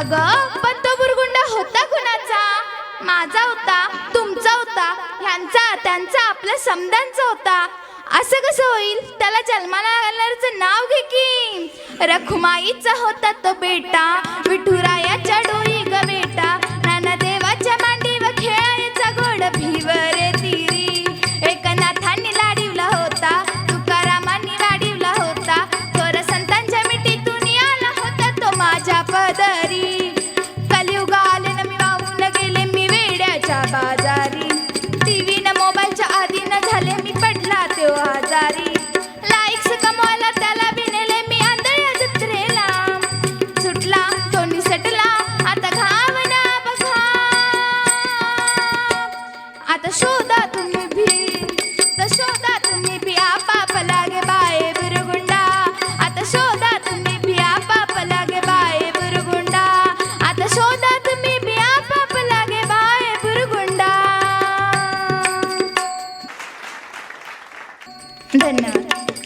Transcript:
अग पण तो बुरगुंडा होता कुणाचा? माझा होता तुमचा होता ह्यांचा त्यांचा आपल्या समदांचा होता. असं कसं होईल? त्याला जन्माला घालणारचं नाव घे की. रखुमाईचा होता तो बेटा विठुरायाचा वेड्याच्या बाजारी. टीव्ही न मोबाईलच्या आधी न झाले मी पडला तो आजारी. लाईक्स कमवायला त्याला बिनेले मी आंधळ्या जत्रेला. सुटला तो निसटला आता घावना बघा. आता शोधा तुम्ही भी तर शोधा तुम्ही भी आपापला. धन्यवाद.